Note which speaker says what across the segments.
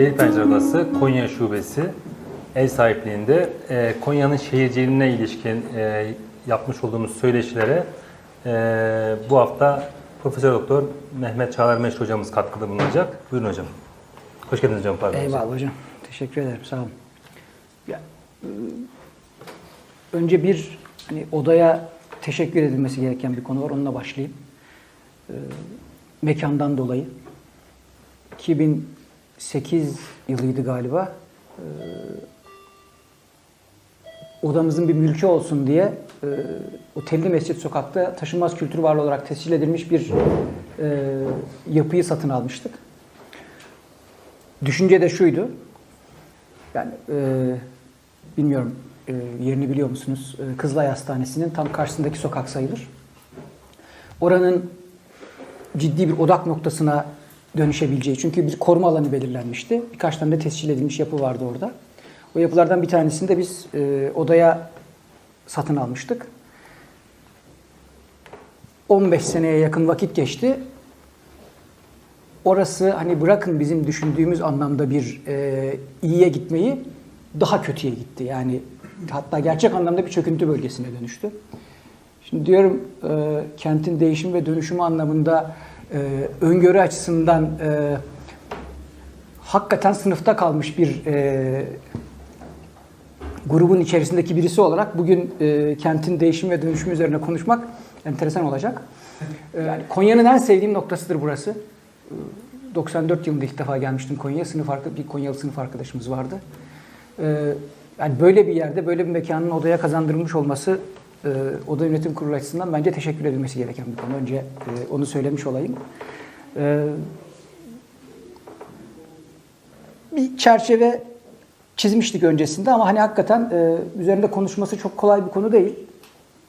Speaker 1: Şehir Pencere Odası Konya Şubesi ev sahipliğinde e, Konya'nın şehirciliğine ilişkin e, yapmış olduğumuz söyleşilere e, bu hafta Profesör Doktor Mehmet Çağlar Meşru hocamız katkıda bulunacak. Buyurun hocam. Hoş geldiniz hocam. Pardon.
Speaker 2: Eyvallah hocam. Teşekkür ederim. Sağ olun. Ya, e, önce bir hani odaya teşekkür edilmesi gereken bir konu var. Onunla başlayayım. E, mekandan dolayı. 2008 yılıydı galiba. E, odamızın bir mülkü olsun diye e, o Telli Mescit Sokak'ta taşınmaz kültür varlığı olarak tescil edilmiş bir e, yapıyı satın almıştık. Düşünce de şuydu. Yani e, bilmiyorum e, yerini biliyor musunuz? Kızılay Hastanesi'nin tam karşısındaki sokak sayılır. Oranın ciddi bir odak noktasına dönüşebileceği. Çünkü bir koruma alanı belirlenmişti. Birkaç tane de tescil edilmiş yapı vardı orada. O yapılardan bir tanesini de biz e, odaya satın almıştık. 15 seneye yakın vakit geçti. Orası hani bırakın bizim düşündüğümüz anlamda bir e, iyiye gitmeyi daha kötüye gitti. Yani hatta gerçek anlamda bir çöküntü bölgesine dönüştü. Şimdi diyorum e, kentin değişim ve dönüşümü anlamında e, öngörü açısından e, hakikaten sınıfta kalmış bir e, grubun içerisindeki birisi olarak bugün e, kentin değişim ve dönüşümü üzerine konuşmak enteresan olacak. E, yani Konya'nın en sevdiğim noktasıdır burası. E, 94 yılında ilk defa gelmiştim Konya'ya. Sınıf arka, bir Konyalı sınıf arkadaşımız vardı. E, yani böyle bir yerde, böyle bir mekanın odaya kazandırılmış olması e, oda yönetim kurulu açısından bence teşekkür edilmesi gereken bir konu. Önce e, onu söylemiş olayım. E, bir çerçeve çizmiştik öncesinde ama hani hakikaten e, üzerinde konuşması çok kolay bir konu değil.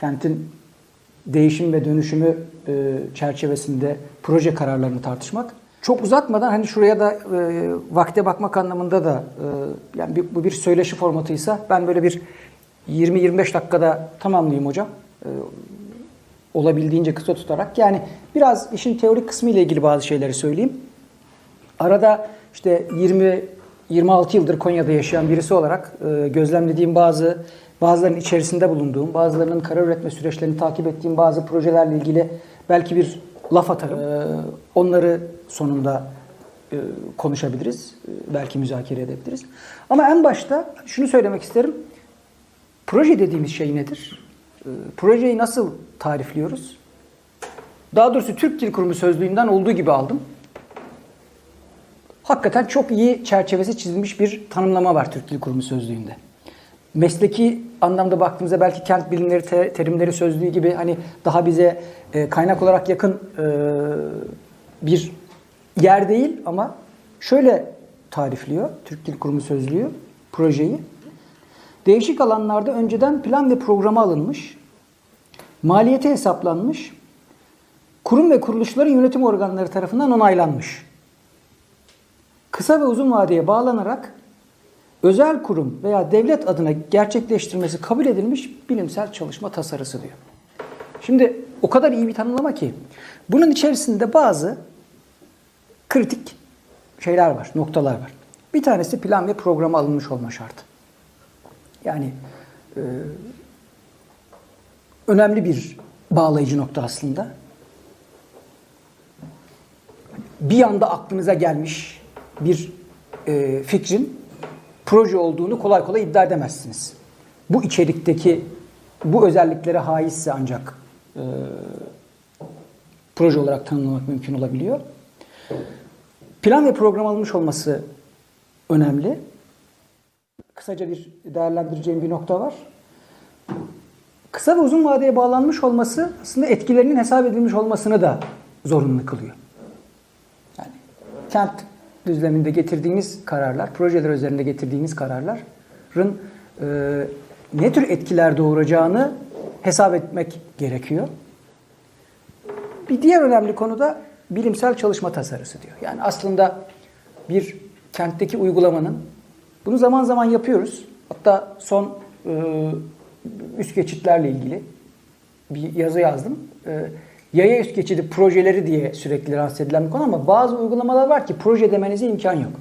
Speaker 2: Kentin değişim ve dönüşümü e, çerçevesinde proje kararlarını tartışmak. Çok uzatmadan hani şuraya da e, vakte bakmak anlamında da e, yani bir, bu bir söyleşi formatıysa ben böyle bir 20-25 dakikada tamamlayayım hocam. E, olabildiğince kısa tutarak. Yani biraz işin teorik kısmı ile ilgili bazı şeyleri söyleyeyim. Arada işte 20 26 yıldır Konya'da yaşayan birisi olarak e, gözlemlediğim bazı bazılarının içerisinde bulunduğum, bazılarının karar üretme süreçlerini takip ettiğim bazı projelerle ilgili belki bir laf atarım. E, onları sonunda e, konuşabiliriz. E, belki müzakere edebiliriz. Ama en başta şunu söylemek isterim. Proje dediğimiz şey nedir? E, projeyi nasıl tarifliyoruz? Daha doğrusu Türk Dil Kurumu sözlüğünden olduğu gibi aldım. Hakikaten çok iyi çerçevesi çizilmiş bir tanımlama var Türk Dil Kurumu sözlüğünde. Mesleki anlamda baktığımızda belki kent bilimleri te- terimleri sözlüğü gibi hani daha bize e, kaynak olarak yakın e, bir yer değil ama şöyle tarifliyor Türk Dil Kurumu sözlüğü projeyi. Değişik alanlarda önceden plan ve programa alınmış, maliyeti hesaplanmış, kurum ve kuruluşların yönetim organları tarafından onaylanmış kısa ve uzun vadeye bağlanarak özel kurum veya devlet adına gerçekleştirmesi kabul edilmiş bilimsel çalışma tasarısı diyor. Şimdi o kadar iyi bir tanımlama ki bunun içerisinde bazı kritik şeyler var, noktalar var. Bir tanesi plan ve programa alınmış olma şartı. Yani e, önemli bir bağlayıcı nokta aslında. Bir anda aklınıza gelmiş bir e, fikrin proje olduğunu kolay kolay iddia edemezsiniz. Bu içerikteki bu özelliklere haizse ancak e, proje olarak tanımlamak mümkün olabiliyor. Plan ve program alınmış olması önemli. Kısaca bir değerlendireceğim bir nokta var. Kısa ve uzun vadeye bağlanmış olması aslında etkilerinin hesap edilmiş olmasını da zorunlu kılıyor. Yani kent düzleminde getirdiğiniz kararlar, projeler üzerinde getirdiğiniz kararların e, ne tür etkiler doğuracağını hesap etmek gerekiyor. Bir diğer önemli konu da bilimsel çalışma tasarısı diyor. Yani aslında bir kentteki uygulamanın, bunu zaman zaman yapıyoruz. Hatta son e, üst geçitlerle ilgili bir yazı yazdım. E, yaya üst geçidi projeleri diye sürekli rahatsız edilen bir konu ama bazı uygulamalar var ki proje demenize imkan yok.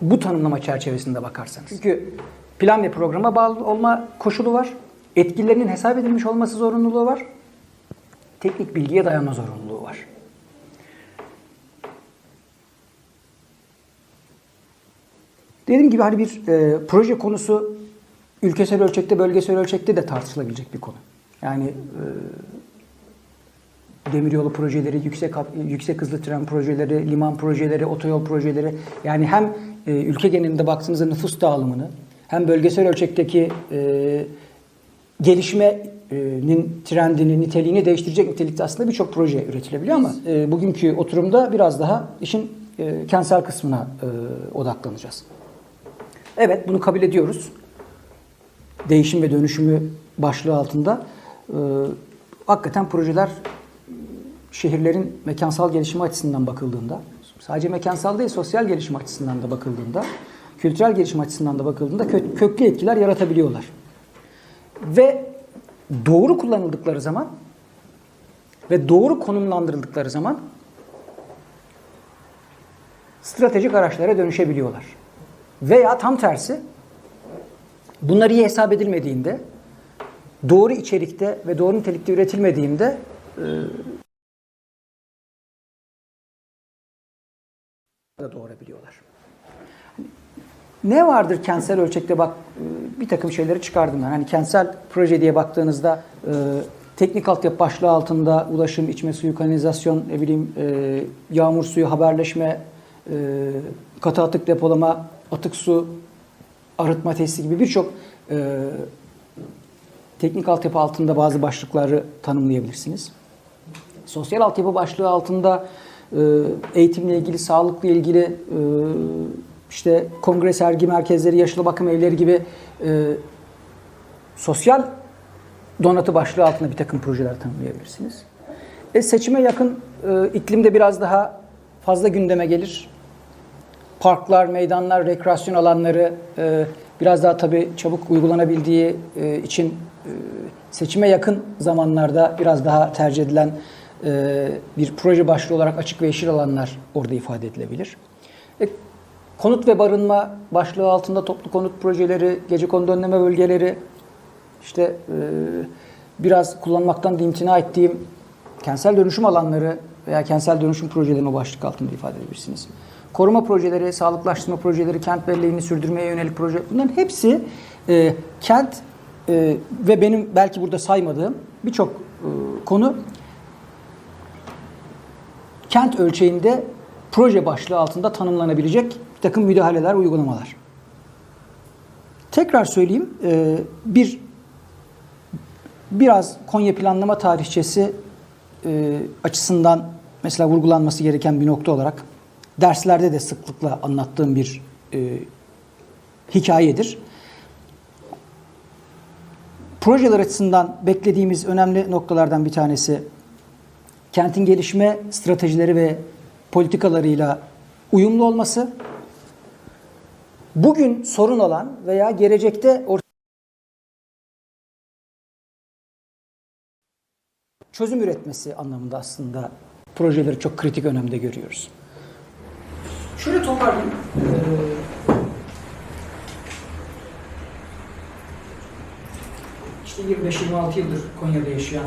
Speaker 2: Bu tanımlama çerçevesinde bakarsanız. Çünkü plan ve programa bağlı olma koşulu var. Etkilerinin hesap edilmiş olması zorunluluğu var. Teknik bilgiye dayanma zorunluluğu var. Dediğim gibi hani bir e, proje konusu ülkesel ölçekte, bölgesel ölçekte de tartışılabilecek bir konu. Yani e, demiryolu projeleri, yüksek yüksek hızlı tren projeleri, liman projeleri, otoyol projeleri yani hem e, ülke genelinde baktığınızda nüfus dağılımını hem bölgesel ölçekteki e, gelişmenin trendini, niteliğini değiştirecek nitelikte aslında birçok proje üretilebiliyor ama e, bugünkü oturumda biraz daha işin e, kentsel kısmına e, odaklanacağız. Evet bunu kabul ediyoruz. Değişim ve dönüşümü başlığı altında e, hakikaten projeler şehirlerin mekansal gelişimi açısından bakıldığında, sadece mekansal değil sosyal gelişim açısından da bakıldığında, kültürel gelişim açısından da bakıldığında kö- köklü etkiler yaratabiliyorlar. Ve doğru kullanıldıkları zaman ve doğru konumlandırıldıkları zaman stratejik araçlara dönüşebiliyorlar. Veya tam tersi bunlar iyi hesap edilmediğinde doğru içerikte ve doğru nitelikte üretilmediğinde e, da doğurabiliyorlar. Ne vardır kentsel ölçekte bak e, bir takım şeyleri çıkardım ben. Hani kentsel proje diye baktığınızda e, teknik altyapı başlığı altında ulaşım, içme suyu, kanalizasyon, ne bileyim e, yağmur suyu, haberleşme, e, katı atık depolama, atık su, arıtma tesisi gibi birçok e, teknik altyapı altında bazı başlıkları tanımlayabilirsiniz. Sosyal altyapı başlığı altında e, eğitimle ilgili, sağlıkla ilgili e, işte kongre sergi merkezleri, yaşlı bakım evleri gibi e, sosyal donatı başlığı altında bir takım projeler tanımlayabilirsiniz. E, seçime yakın e, iklimde biraz daha fazla gündeme gelir. Parklar, meydanlar, rekreasyon alanları e, biraz daha tabii çabuk uygulanabildiği e, için e, seçime yakın zamanlarda biraz daha tercih edilen e, bir proje başlığı olarak açık ve yeşil alanlar orada ifade edilebilir. E, konut ve barınma başlığı altında toplu konut projeleri, gece kondu önleme bölgeleri, işte e, biraz kullanmaktan da imtina ettiğim kentsel dönüşüm alanları veya kentsel dönüşüm projelerini o başlık altında ifade edebilirsiniz. Koruma projeleri, sağlıklaştırma projeleri, kent belleğini sürdürmeye yönelik proje bunların hepsi e, kent e, ve benim belki burada saymadığım birçok e, konu kent ölçeğinde proje başlığı altında tanımlanabilecek bir takım müdahaleler, uygulamalar. Tekrar söyleyeyim, e, bir biraz Konya planlama tarihçesi e, açısından mesela vurgulanması gereken bir nokta olarak derslerde de sıklıkla anlattığım bir e, hikayedir. Projeler açısından beklediğimiz önemli noktalardan bir tanesi kentin gelişme stratejileri ve politikalarıyla uyumlu olması. Bugün sorun olan veya gelecekte çözüm üretmesi anlamında aslında projeleri çok kritik önemde görüyoruz. Şöyle toparlayayım. Ee, işte 25-26 yıldır Konya'da yaşayan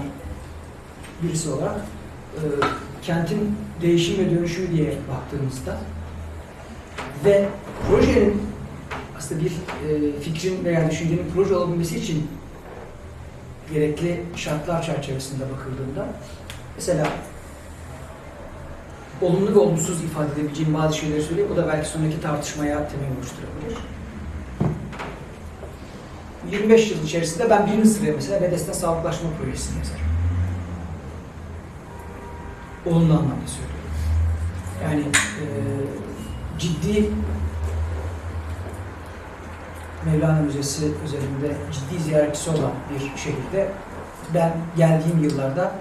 Speaker 2: birisi olarak e, kentin değişim ve dönüşümü diye baktığımızda ve projenin aslında bir e, fikrin veya düşüncenin proje olabilmesi için gerekli şartlar çerçevesinde bakıldığında mesela olumlu ve olumsuz ifade edebileceğim bazı şeyleri söyleyeyim. O da belki sonraki tartışmaya temel oluşturabilir. 25 yıl içerisinde ben birinci sıraya mesela Bedesten Sağlıklaşma Projesi'ni yazarım. Olumlu anlamda söylüyorum. Yani e, ciddi Mevlana Müzesi üzerinde ciddi ziyaretçisi olan bir şehirde ben geldiğim yıllarda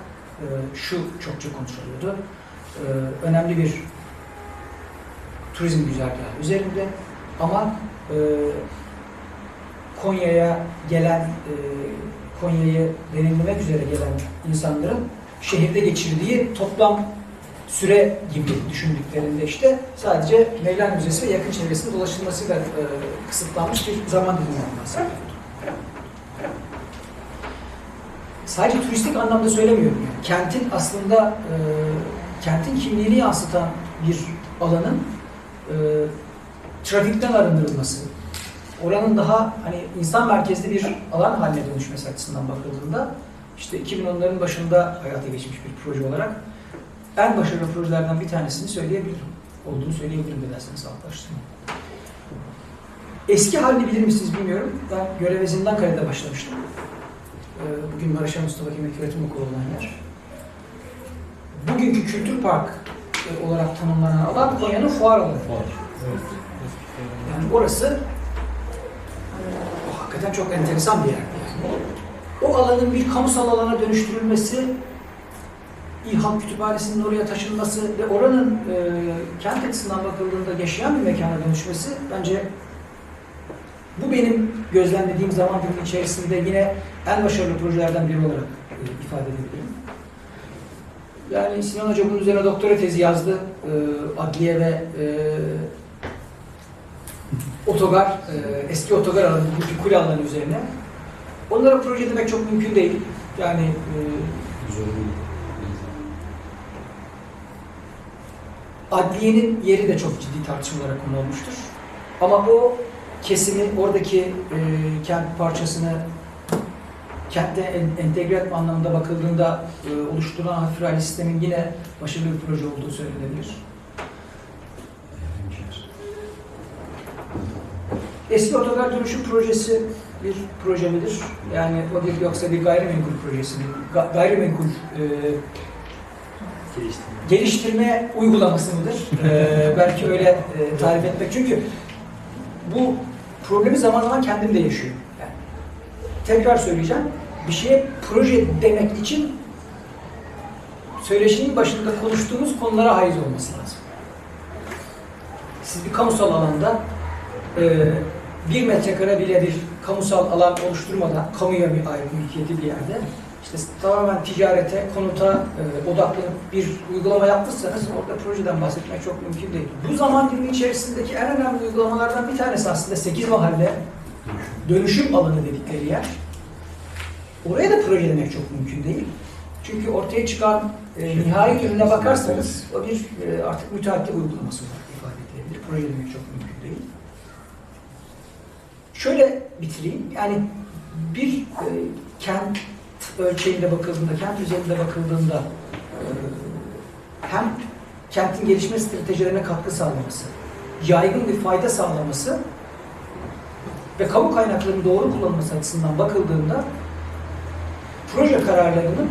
Speaker 2: e, şu çokça konuşuluyordu. E, önemli bir turizm güzergahı üzerinde ama e, Konya'ya gelen, e, Konya'yı deneyimlemek üzere gelen insanların şehirde geçirdiği toplam süre gibi düşündüklerinde işte sadece Mevlana Müzesi ve yakın çevresinde dolaşılmasıyla e, kısıtlanmış bir zaman diliminden bahsediyor. Sadece turistik anlamda söylemiyorum. Yani. Kentin aslında e, kentin kimliğini yansıtan bir alanın e, trafikten arındırılması, oranın daha hani insan merkezli bir alan haline dönüşmesi açısından bakıldığında işte 2010'ların başında hayata geçmiş bir proje olarak en başarılı projelerden bir tanesini söyleyebilirim. Olduğunu söyleyebilirim dilerseniz altlaştırma. Eski halini bilir misiniz bilmiyorum. Ben göreve Zindankale'de başlamıştım. Ee, Bugün Maraş'a Mustafa Kemal Öğretim Okulu olan yer. Bugünkü Kültür Park e, olarak tanımlanan alan Konya'nın fuar alanı. Yani orası o hakikaten çok enteresan bir yer. Yani. O alanın bir kamusal alana dönüştürülmesi, İHA Kütüphanesi'nin oraya taşınması ve oranın e, kent açısından bakıldığında yaşayan bir mekana dönüşmesi bence bu benim gözlemlediğim zaman dilimi içerisinde yine en başarılı projelerden biri olarak e, ifade edebilirim. Yani Sinan Hoca bunun üzerine doktora tezi yazdı. E, adliye ve e, otogar, e, eski otogar alanı, bugünkü kule alanı üzerine. Onlara proje demek çok mümkün değil. Yani e, adliyenin yeri de çok ciddi tartışmalara konu olmuştur. Ama o kesimi, oradaki e, kent parçasını kentte en, entegre etme anlamında bakıldığında e, oluşturulan hafif raylı sistemin yine başarılı bir proje olduğu söylenebilir. Eski otogar dönüşüm projesi bir proje midir? Yani o bir yoksa bir gayrimenkul projesi mi? Ga- gayrimenkul e, geliştirme uygulaması mıdır? Ee, belki öyle e, tarif etmek. Çünkü bu problemi zaman zaman kendim de yaşıyorum. Tekrar söyleyeceğim. Bir şeye proje demek için söyleşinin başında konuştuğumuz konulara haiz olması lazım. Siz bir kamusal alanda e, bir metrekare bile bir kamusal alan oluşturmadan, kamuya bir ait mülkiyeti bir yerde işte tamamen ticarete, konuta e, odaklanıp bir uygulama yapmışsanız orada projeden bahsetmek çok mümkün değil. Bu zaman dilimi içerisindeki en önemli uygulamalardan bir tanesi aslında 8 mahalle dönüşüm alanı dedikleri yer. Oraya da proje demek çok mümkün değil. Çünkü ortaya çıkan e, nihai ürüne bakarsanız o bir e, artık müteahhit uygulaması olarak ifade edilebilir. Proje demek çok mümkün değil. Şöyle bitireyim. Yani bir e, kent ölçeğinde bakıldığında, kent üzerinde bakıldığında e, hem kentin gelişme stratejilerine katkı sağlaması, yaygın bir fayda sağlaması ve kamu kaynaklarının doğru kullanılması açısından bakıldığında proje kararlarının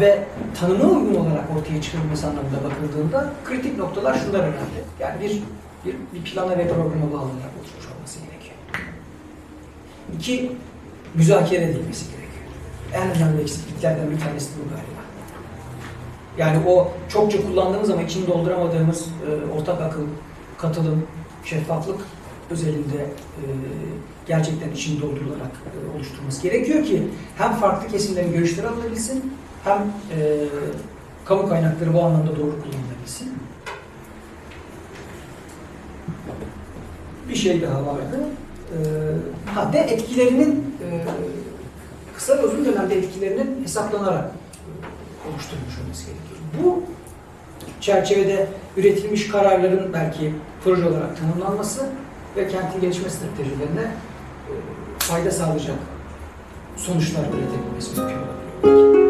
Speaker 2: ve tanıma uygun olarak ortaya çıkarılması anlamında bakıldığında kritik noktalar şunlar önemli. Yani bir, bir, bir plana ve programa bağlı olarak oluşmuş olması gerekiyor. İki, müzakere edilmesi gerekiyor. En önemli eksikliklerden bir tanesi bu galiba. Yani o çokça kullandığımız ama içini dolduramadığımız e, ortak akıl, katılım, şeffaflık özelinde e, gerçekten içini doldurularak e, oluşturması gerekiyor ki hem farklı kesimlerin görüşleri alınabilsin hem e, kamu kaynakları bu anlamda doğru kullanılabilsin. Bir şey daha vardı. E, ha ve etkilerinin e, kısa ve uzun dönemde etkilerinin hesaplanarak e, oluşturulmuş olması gerekiyor. Bu çerçevede üretilmiş kararların belki proje olarak tanımlanması ve kentin gelişme stratejilerine e, fayda sağlayacak sonuçlar üretebilmesi mümkün olabilir.